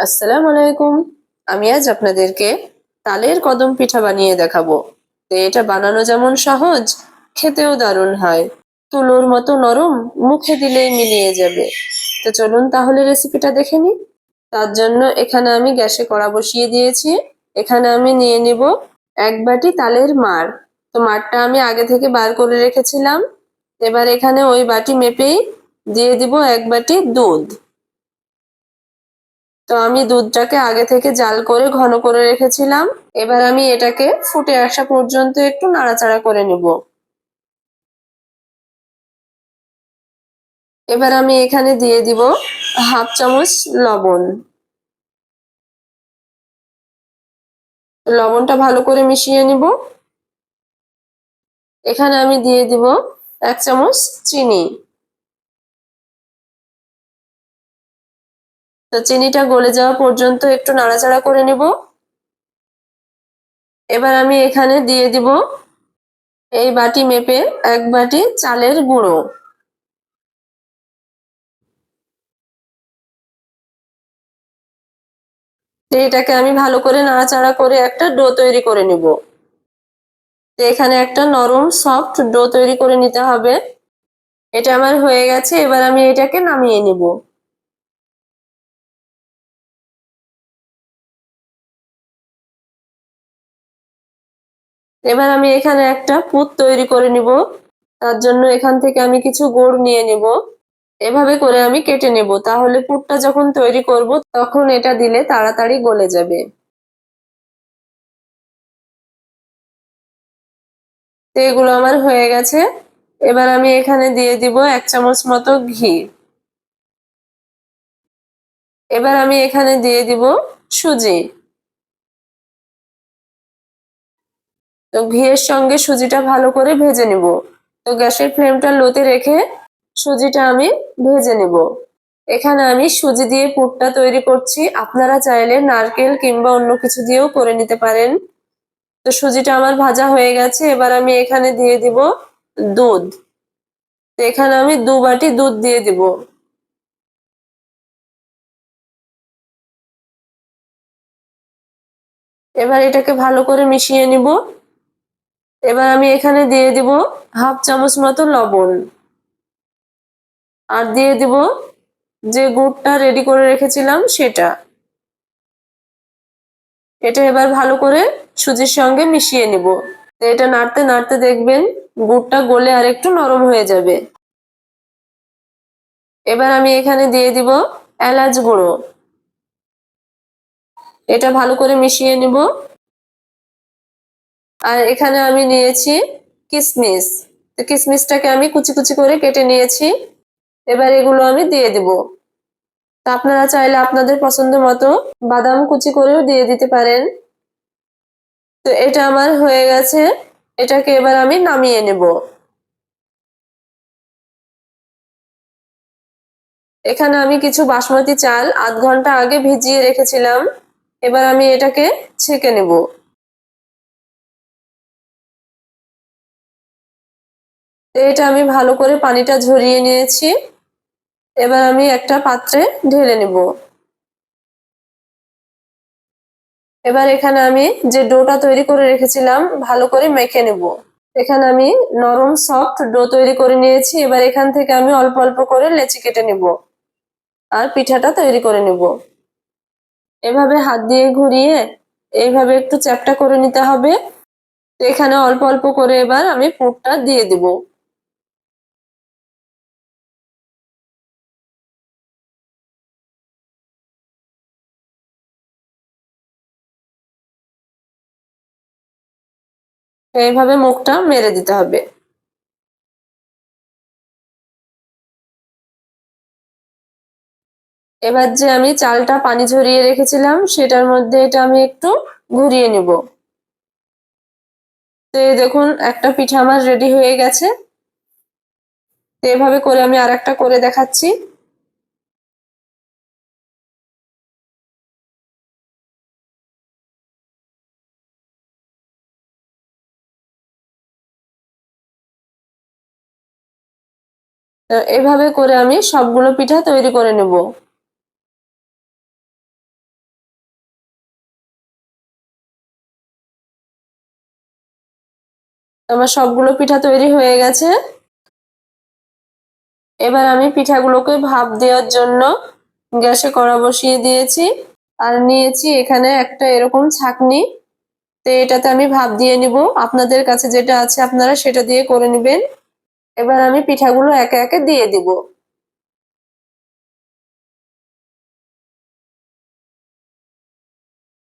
আসসালামু আলাইকুম। আমি আজ আপনাদেরকে তালের কদম পিঠা বানিয়ে দেখাবো। তো এটা বানানো যেমন সহজ, খেতেও দারুণ হয়। তুলোর মতো নরম মুখে দিলেই মিলিয়ে যাবে। তো চলুন তাহলে রেসিপিটা দেখে নিই। তার জন্য এখানে আমি গ্যাসে কড়া বসিয়ে দিয়েছি। এখানে আমি নিয়ে নিব এক বাটি তালের মার তো মারটা আমি আগে থেকে বার করে রেখেছিলাম। এবার এখানে ওই বাটি মেপেই দিয়ে দিব এক বাটি দুধ। তো আমি দুধটাকে আগে থেকে জাল করে ঘন করে রেখেছিলাম। এবার আমি এটাকে ফুটে আসা পর্যন্ত একটু নাড়াচাড়া করে নিব। এবার আমি এখানে দিয়ে দিব হাফ চামচ লবণ। লবণটা ভালো করে মিশিয়ে নিব। এখানে আমি দিয়ে দিব এক চামচ চিনি। তো চিনিটা গলে যাওয়া পর্যন্ত একটু নাড়াচাড়া করে নিব। এবার আমি এখানে দিয়ে দিব এই বাটি মেপে এক বাটি চালের গুঁড়ো। এটাকে আমি ভালো করে নাড়াচাড়া করে একটা ডো তৈরি করে নিব। এখানে একটা নরম, সফট ডো তৈরি করে নিতে হবে। এটা আমার হয়ে গেছে, এবার আমি এটাকে নামিয়ে নিব। এবার আমি এখানে একটা পুত তৈরি করে নিব। তার জন্য এখান থেকে আমি কিছু গোড় নিয়ে নিব। এভাবে করে আমি কেটে নেব। তাহলে পুরটা যখন তৈরি করব, তখন এটা দিলে তাড়াতাড়ি গলে যাবে। এগুলো আমার হয়ে গেছে। এবার আমি এখানে দিয়ে দিব এক চামচ মতো ঘি। এবার আমি এখানে দিয়ে দিব সুজি। তো ঘিয়ের সঙ্গে সুজিটা ভালো করে ভেজে নিব। তো গ্যাসের ফ্লেমটা লোতে রেখে সুজিটা আমি ভেজে নেব। এখানে আমি সুজি দিয়ে পুরটা তৈরি করছি। আপনারা চাইলে নারকেল কিংবা অন্য কিছু দিয়েও করে নিতে পারেন। তো সুজিটা আমার ভাজা হয়ে গেছে। এবার আমি এখানে দিয়ে দিব দুধ। তো এখানে আমি দু বাটি দুধ দিয়ে দিব। এবার এটাকে ভালো করে মিশিয়ে নিব। এবার আমি এখানে দিয়ে দিব হাফ চামচ মতো লবণ। আর দিয়ে দিব যে গুড়টা রেডি করে রেখেছিলাম সেটা। এটা এবার ভালো করে সুজির সঙ্গে মিশিয়ে নিব। এটা নাড়তে নাড়তে দেখবেন গুড়টা গলে আর একটু নরম হয়ে যাবে। এবার আমি এখানে দিয়ে দিব এলাচ গুঁড়ো। এটা ভালো করে মিশিয়ে নিব। আর এখানে আমি নিয়েছি কিসমিস। তো কিসমিসটাকে আমি কুচি কুচি করে কেটে নিয়েছি। এবার এগুলো আমি দিয়ে দিব। তা আপনারা চাইলে আপনাদের পছন্দ মতো বাদাম কুচি করেও দিয়ে দিতে পারেন। তো এটা আমার হয়ে গেছে। এটাকে এবার আমি নামিয়ে নেব। এখানে আমি কিছু বাসমতি চাল আধ ঘণ্টা আগে ভিজিয়ে রেখেছিলাম। এবার আমি এটাকে ছেঁকে নেব। এটা আমি ভালো করে পানিটা ঝরিয়ে নিয়েছি। এবার আমি একটা পাত্রে ঢেলে নেব। এবার এখানে আমি যে ডোটা তৈরি করে রেখেছিলাম, ভালো করে মেখে নেব। এখানে আমি নরম সফট ডো তৈরি করে নিয়েছি। এবার এখান থেকে আমি অল্প অল্প করে লেচি কেটে নেব আর পিঠাটা তৈরি করে নেব। এভাবে হাত দিয়ে ঘুরিয়ে এইভাবে একটু চ্যাপটা করে নিতে হবে। এখানে অল্প অল্প করে এবার আমি পুরটা দিয়ে দেবো। এইভাবে মুখটা মেরে দিতে হবে। এবার যে আমি চালটা পানি ঝরিয়ে রেখেছিলাম, সেটার মধ্যে এটা আমি একটু ঘুরিয়ে নিব। তো দেখুন, একটা পিঠা আমার রেডি হয়ে গেছে। তো এভাবে করে আমি আর একটা করে দেখাচ্ছি। এভাবে করে আমি সবগুলো পিঠা তৈরি করে নেব। আমার সবগুলো পিঠা তৈরি হয়ে গেছে। এবার আমি পিঠাগুলোকে ভাপ দেওয়ার জন্য গ্যাসে কড়া বসিয়ে দিয়েছি আর নিয়েছি এখানে একটা এরকম ছাকনি। তো এটাতে আমি ভাপ দিয়ে নিব। আপনাদের কাছে যেটা আছে আপনারা সেটা দিয়ে করে নেবেন। এবার আমি পিঠাগুলো একে একে দিয়ে দিব।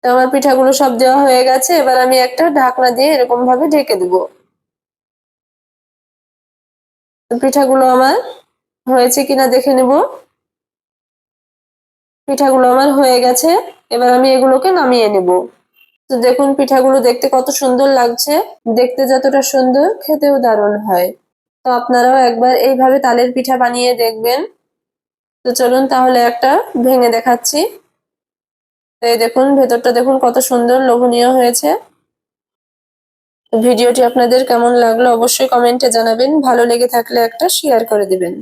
আমার পিঠাগুলো সব দেওয়া হয়ে গেছে, এবার আমি একটা ঢাকনা দিয়ে এরকম ভাবে ঢেকে দিব। পিঠাগুলো আমার হয়েছে কিনা দেখে নেব। পিঠাগুলো আমার হয়ে গেছে, এবার আমি এগুলোকে নামিয়ে নেব। তো দেখুন পিঠাগুলো দেখতে কত সুন্দর লাগছে, দেখতে যতটা সুন্দর, খেতেও দারুণ হয়। তো আপনারাও একবার এইভাবে তালের পিঠা বানিয়ে দেখবেন। তো চলুন তাহলে একটা ভেঙে দেখাচ্ছি। তো এই দেখুন, ভেতরটা দেখুন কত সুন্দর লোভনীয় হয়েছে। ভিডিওটি আপনাদের কেমন লাগল অবশ্যই কমেন্টে জানাবেন। ভালো লেগে থাকলে একটা শেয়ার করে দিবেন।